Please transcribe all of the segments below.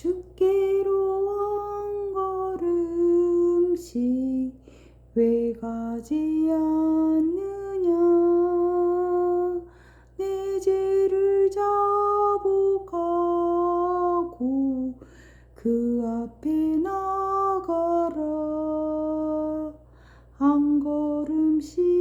주께로 한 걸음씩 왜 가지 않느냐? 내 죄를 자복하고 그 앞에 나가라. 한 걸음씩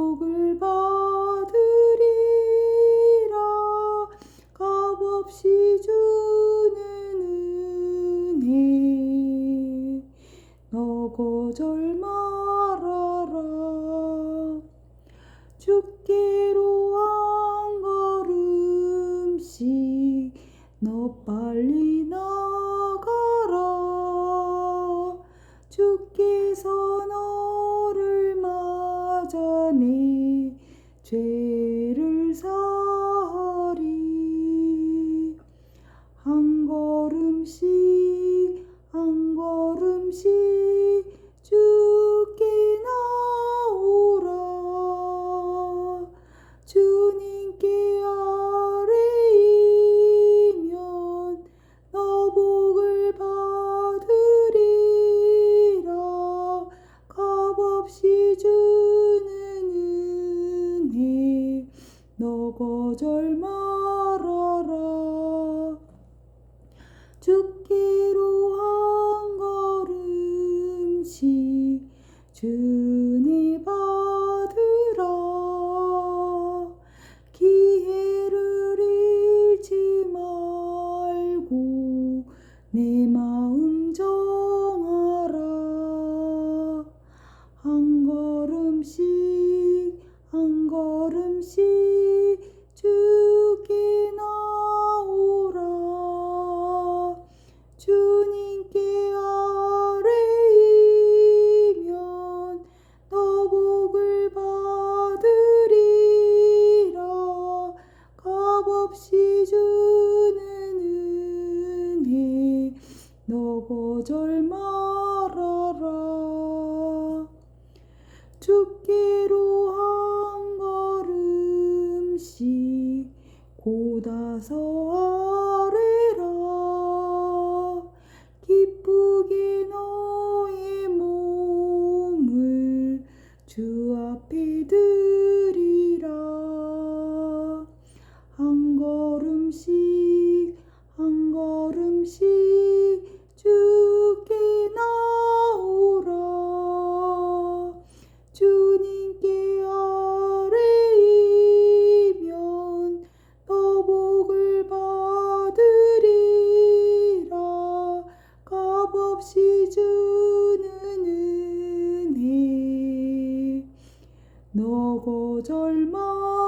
복을 받으리라. 값없이 주는 은혜. 너 거절 말아라. 주께로 한 걸음씩 너 빨리 나가라. 주께서 너를 내 죄를 사하리. 한 걸음씩 한 걸음씩 거절 말 너 거절 말아라. 주께로 한 걸음씩 고다서 아뢰라. 기쁘게 너의 몸을 주 앞에 드리라. 한 걸음씩 없이 주는 은혜. 너 거절 말